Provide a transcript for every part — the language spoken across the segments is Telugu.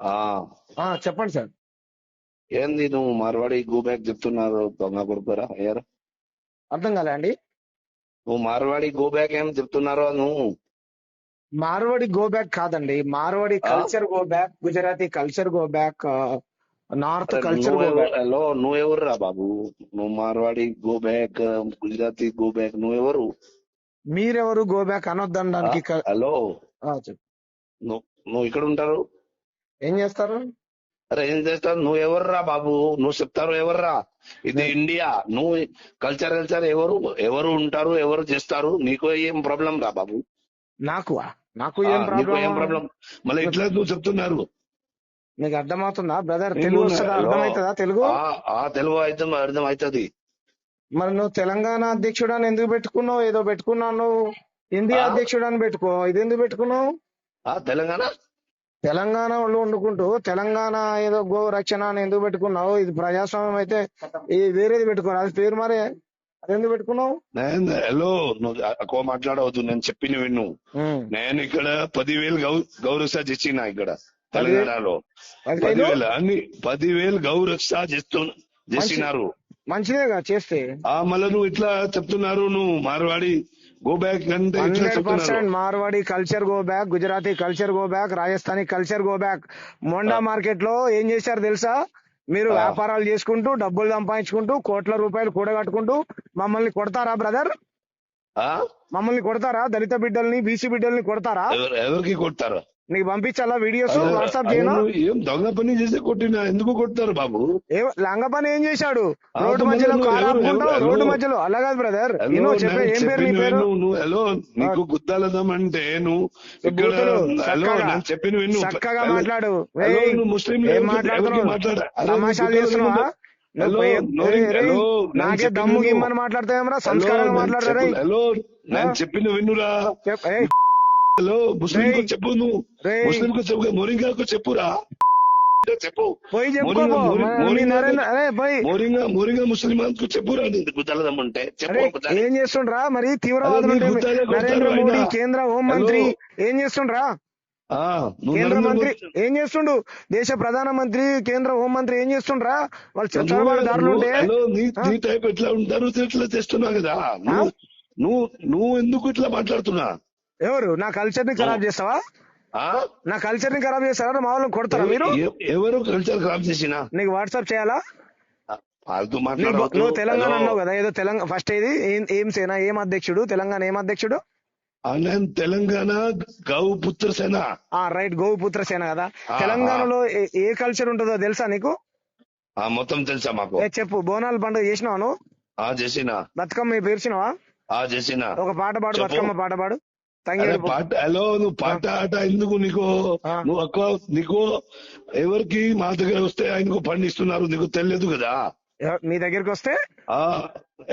ఆ. ఆ, చెప్పండి సార్. ఏంది నువ్వు మార్వాడి గో బ్యాక్ చెప్తున్నారు దొంగ కొడుకురా అయ్యారు? అర్థం కాలే అండి. నువ్వు మార్వాడి గో బ్యాక్ ఏం చెప్తున్నారో నువ్వు? మార్వాడి గో బ్యాక్ కాదండి. Marwadi? Culture go back Gujarati culture go back north culture hello నువ్వెవరు రా బాబు? నువ్వు Marwadi go back Gujarati go back నువ్వెవరు? మీరెవరు గో బ్యాక్? అనొద్దనడానికి హలో. ఆ, చెప్పు. నువ్వు నువ్వు ఇక్కడ ఉంటారు? ఏం చేస్తారు? అరే ఏం చేస్తావు నువ్వు ఎవర్రా బాబు? నువ్వు చెప్తారు ఎవర్రా? ఇది ఇండియా. నువ్వు కల్చర్ కల్చర్ ఎవరు? ఎవరు ఉంటారు? ఎవరు చేస్తారు? నీకు ఏం ప్రాబ్లం రా బాబు? నాకు నాకు ఏం నీకు ఏం ప్రాబ్లం మళ్ళీ ఇట్లా నువ్వు చెప్తున్నారు? మీకు అర్థమవుతుందా బ్రదర్ తెలుగు అర్థమవుతుందా తెలుగు? తెలుగు అయితే అర్థం అవుతుంది మరి నువ్వు తెలంగాణ అధ్యక్షుడు అని ఎందుకు పెట్టుకున్నావు? ఏదో పెట్టుకున్నావు నువ్వు. ఇండియా అధ్యక్షుడు అని పెట్టుకో. ఇది ఎందుకు పెట్టుకున్నావు? ఆ తెలంగాణ? తెలంగాణ వాళ్ళు వండుకుంటూ తెలంగాణ ఏదో గో రక్షణ అని ఎందుకు పెట్టుకున్నావు? ఇది ప్రజాస్వామ్యం అయితే ఈ వేరేది పెట్టుకున్నావు అది పేరు మరే అది ఎందుకు పెట్టుకున్నావు? నేను హలో నువ్వు మాట్లాడవద్దు నేను చెప్పిన విన్ను. నేను ఇక్కడ పదివేలు గౌ గౌరవ ఇచ్చిన ఇక్కడ తెలంగాణలో. పదివేలు? అన్ని పదివేలు గౌరవ చేస్తు మంచి చేసినారు. మంచిదేగా చేస్తే. ఆ మళ్ళీ నువ్వు ఇట్లా చెప్తున్నారు నువ్వు Marwadi go back hundred percent Marwadi culture go back Gujarati culture go back Rajasthani culture go back Monda ఆ, మార్కెట్లో ఏం చేశారు తెలుసా? మీరు ఆ, వ్యాపారాలు చేసుకుంటూ డబ్బులు సంపాదించుకుంటూ కోట్ల రూపాయలు కూడగట్టుకుంటూ మమ్మల్ని కొడతారా బ్రదర్ ఆ? మమ్మల్ని కొడతారా? దళిత బిడ్డల్ని బీసీ బిడ్డల్ని కొడతారా? ఎవరు ఎవరికి కొడతారు? నీకు పంపించాలా వీడియోస్ వాట్సాప్ చేయనా? ఏం దొంగ పని చేసి కొట్టినా? ఎందుకు కొడతారు బాబు? ఏ లంగ పని ఏం చేశాడు? రోడ్డు మధ్యలో రోడ్డు మధ్యలో? అలా కాదు బ్రదర్ నేను చెప్పే ఏం పేరు నీ పేరు? నువ్వు హలో నీకు గుద్దాలదాం అంటే నువ్వు ఇక్కడ హలో నేను చెప్పిన విను. చక్కగా మాట్లాడు. నువ్వు ముస్లిం తమాషాలు చేస్తున్నావా? నాకే చెప్పిన దమ్ము గిమ్మని మాట్లాడతావేమరా? నేను మాట్లాడరా హలో? నేను చెప్పిన ఏయ్. హలో ముస్లిం కు చెప్పు నువ్వు ముస్లిం కు చెప్పు మోరింగాకు చెప్పురా. చెప్పు. మోరింగా మోరింగా కు చెప్పురా గుద్దలదం ఉంటే చెప్పు ఏం చేస్తుండ్రా? మరి తీవ్రవాదులు నరేంద్ర మోడీ కేంద్ర హోం మంత్రి ఏం చేస్తుండ్రా? కేంద్ర మంత్రి ఏం చేస్తుండు? దేశ ప్రధాన మంత్రి కేంద్ర హోం మంత్రి ఏం చేస్తుండ్రా? వాళ్ళు చొరబాటు దారులు ఉంటే నీ టైప్ ఎట్లా ఉంటారు? ఇట్లా చేస్తున్నావు కదా? నువ్వు నువ్వు ఎందుకు ఇట్లా మాట్లాడుతున్నా? ఎవరు? నా కల్చర్ని ఖరాబ్ చేస్తావా? నా కల్చర్ని ఖరాబ్ చేస్తారా మా వాళ్ళని కొడతారా మీరు? ఎవ- ఎవరు కల్చర్ ఖరాబ్ చేసినా? నీకు వాట్సాప్ చేయాలా? నువ్వు తెలంగాణ అన్నావు కదా ఏదో తెలంగాణ ఫస్ట్ ఏది? ఏం సేన? ఏం అధ్యక్షుడు? తెలంగాణ ఏం అధ్యక్షుడు? నేను తెలంగాణ గౌ పుత్ర సేన. ఆ రైట్ గోపుత్ర సేన కదా. తెలంగాణలో ఏ- కల్చర్ ఉంటుందో తెలుసా నీకు? ఆ, మొత్తం తెలుసా మాకు? చెప్పు బోనాల పండుగ చేసినావా నువ్వు? ఆ చేసిన. బతుకమ్మ పేర్చినావా? ఆ చేసిన. ఒక పాట పాడు బతుకమ్మ పాట పాడు. పాట హలో నువ్వు పాట ఆట ఎందుకు నీకు. నువ్వు ఎక్కువ నీకు ఎవరికి మా దగ్గర వస్తే ఆయనకు పండిస్తున్నారు నీకు తెలియదు కదా? మీ దగ్గరికి వస్తే?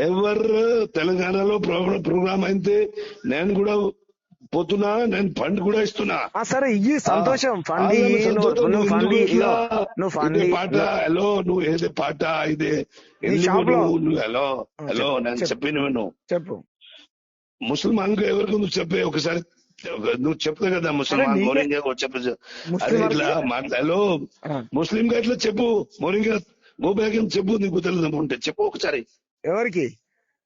ఎవరు తెలంగాణలో ప్రోగ్రామ్ అయితే నేను కూడా పోతున్నా నేను ఫండ్ కూడా ఇస్తున్నా. సరే ఇయ్యి ఆ సంతోషం. ఫండ్ నువ్వు ఫండ్ ఇదే. పాట హలో నువ్వు ఏదే పాట ఇదే హలో హలో నేను చెప్పు. చెప్పిన చెప్పు. ముసల్మాన్కు ఎవరికి నువ్వు చెప్పే ఒకసారి. నువ్వు చెప్తావు కదా నీకే మోరింగా చెప్పు. ముస్లిం ఇట్లా వారికి మాట్లా హలో ఆ, ముస్లిం గా ఇట్లా చెప్పు. మోరింగా గో బ్యాక్ అని చెప్పు నీకు తెలియదు ఉంటే. చెప్పు ఒకసారి. ఎవరికి?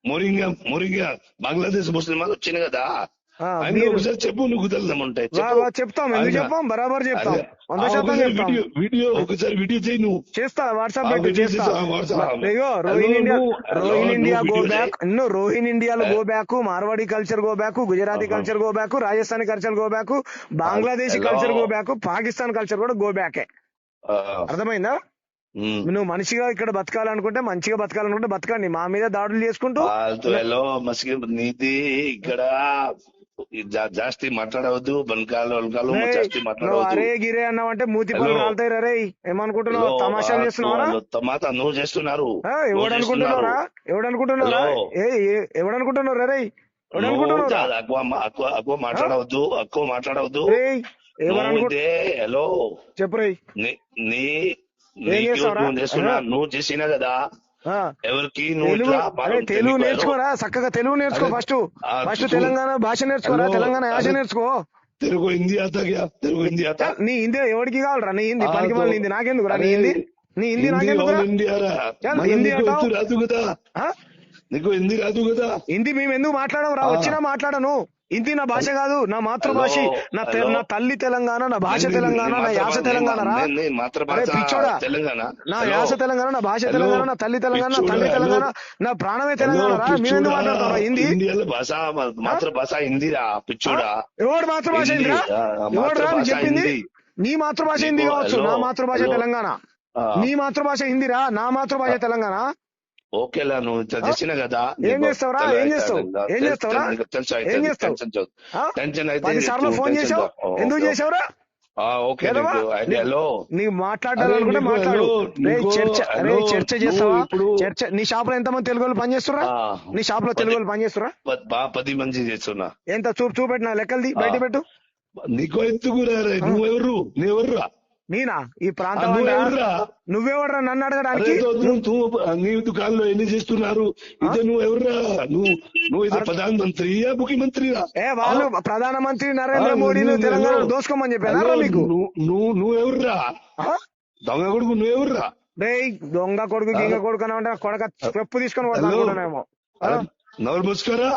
మోరింగా మోరింగా. బంగ్లాదేశ్ ముస్లిం వచ్చింది కదా. ఆయన మీరు ఒకసారి చెప్పు నీకు తెలియదు ఉంటే వా చెప్పు. వా చెప్తాం ఎందుకు చెప్పాం? బరాబర్ చెప్తాం. వంద శాతం చెప్తాం. వీడియో వీడియో ఒకసారి వీడియో చేయి నువ్వు. చేస్తా వాట్సాప్ పెట్టు చేస్తా. రోహిన్ ఇండియా నువ్వు రోహిన్ నువ్వు ఇండియా గో బ్యాక్ ఇನ್ನು రోహిన్ ఇండియాలో go back Marwadi culture go back Gujarati. Culture go back Rajasthani culture go back Bangladeshi culture go back Pakistan culture కూడా గో బ్యాకే. అర్థమైందా. నువ్వు మనిషిగా ఇక్కడ బతకాలనుకుంటే మంచిగా బతకాలనుకుంటే బతకండి. మా మీద దాడులు చేసుకుంటూ మసిగి నీది ఇక్కడ. జాస్తి మాట్లాడవద్దు బనకాలు వనకాలు రేయ్ జాస్తి మాట్లాడవద్దు. అరే గిరే అన్నావంటే మూతి పళ్ళు రాలుతాయి రే ఏమనుకుంటున్నావు? తమాషాలు చేస్తున్నావరా తమాత నువ్వు చేస్తున్నారు. ఆ, నువ్వు ఎవడు చేస్తున్నారు. అనుకుంటున్నారా ఎవడు అనుకుంటున్నారా హలో. ఏ ఏ- ఎవడు అనుకుంటున్నారా రే? ఆ? మాట్లాడవద్దు ఎక్కువ మాట్లాడవద్దు. హలో. చెప్పు రేయ్. నీ నువ్వు చేసినా కదా. ఎవరికి తెలుగు నేర్చుకోరా చక్కగా తెలుగు నేర్చుకో ఫస్ట్. ఫస్ట్ తెలంగాణ భాష నేర్చుకోరా తెలంగాణ యాస నేర్చుకో. తెలుగు హిందీ తెలుగు హిందీ నీ హిందీ ఎవరికి కావాలరా? నీ హిందీ పనికి మళ్ళీ హిందీ నాకెందుకు రా? నీ హిందీ? నీ హిందీ నాకెందుకు హిందీ రాదు కదా. నీకు హిందీ రాదు కదా. హిందీ మేము ఎందుకు మాట్లాడము రా? వచ్చినా మాట్లాడను. హిందీ నా భాష కాదు నా మాతృభాష నా. నా తల్లి తెలంగాణ నా భాష తెలంగాణ నీ యాస తెలంగాణ రా. నీ- పిచ్చోడా. యాస తెలంగాణ నా భాష. తెలంగాణ నా తల్లి తెలంగాణ నా తండ్రి తెలంగాణ. నా ప్రాణమే తెలంగాణ రా. మేము ఎందుకు పిచ్చోడా. మాట్లాడతాం రా? హిందీ? భాష మాతృభాష హిందీరా పిచ్చోడా? ఎవడు మాతృభాష హిందీ, హిందీరా? ఎవడు రా? చెప్పింది. నీ మాతృభాష హిందీ కావచ్చు నా మాతృభాష. తెలంగాణ. నీ మాతృభాష హిందీరా? నా మాతృభాష తెలంగాణ? ఓకేలా నువ్వు చేసిన కదా ఏం చేస్తావురా? ఏం చేస్తావు? చేస్తావురా? చేస్తావు? టెన్షన్ అయితే సార్లు ఫోన్ చేసావు? ఎందుకు. చేసావురా? నీకు మాట్లాడాలనుకుంటే మాట్లాడు. చర్చ చేస్తావా? చర్చ నీ షాప్లో ఎంతమంది తెలుగు వాళ్ళు పనిచేస్తురా నీ షాప్లో తెలుగు వాళ్ళు పనిచేస్తురా పది మంది చేస్తున్నా. ఎంత? చూపు చూపెట్టిన? లెక్కలది బయట పెట్టు. నీకు ఎందుకు నువ్వెవరు నువ్వెవర్రా? నేనా ఈ ప్రాంతం నువ్వెవర్రా నన్ను అడగడానికి? నువ్వు నువ్వు దుకాణంలో ఎన్ని చేస్తున్నారు? ఇదే నువ్వు ఎవర్రా నువ్వు నువ్వు ఇది ప్రధాన మంత్రియా ముఖ్యమంత్రిరా? ఏ వాళ్ళు ప్రధానమంత్రి నరేంద్ర ఆ, మోడీని నువ్వు- తెలంగాణ నువ్వు- దోసుకోమని చెప్పారా మీకు? నువ్వు నువ్వు? దొంగ కొడుకు నువ్వెవర్రా రే దొంగ కొడుకు గింగ కొడుకు అని అంటే కొడక చెప్పు తీసుకొని. కొడతానుకుంటున్నామో నవరు మూసుకోరా?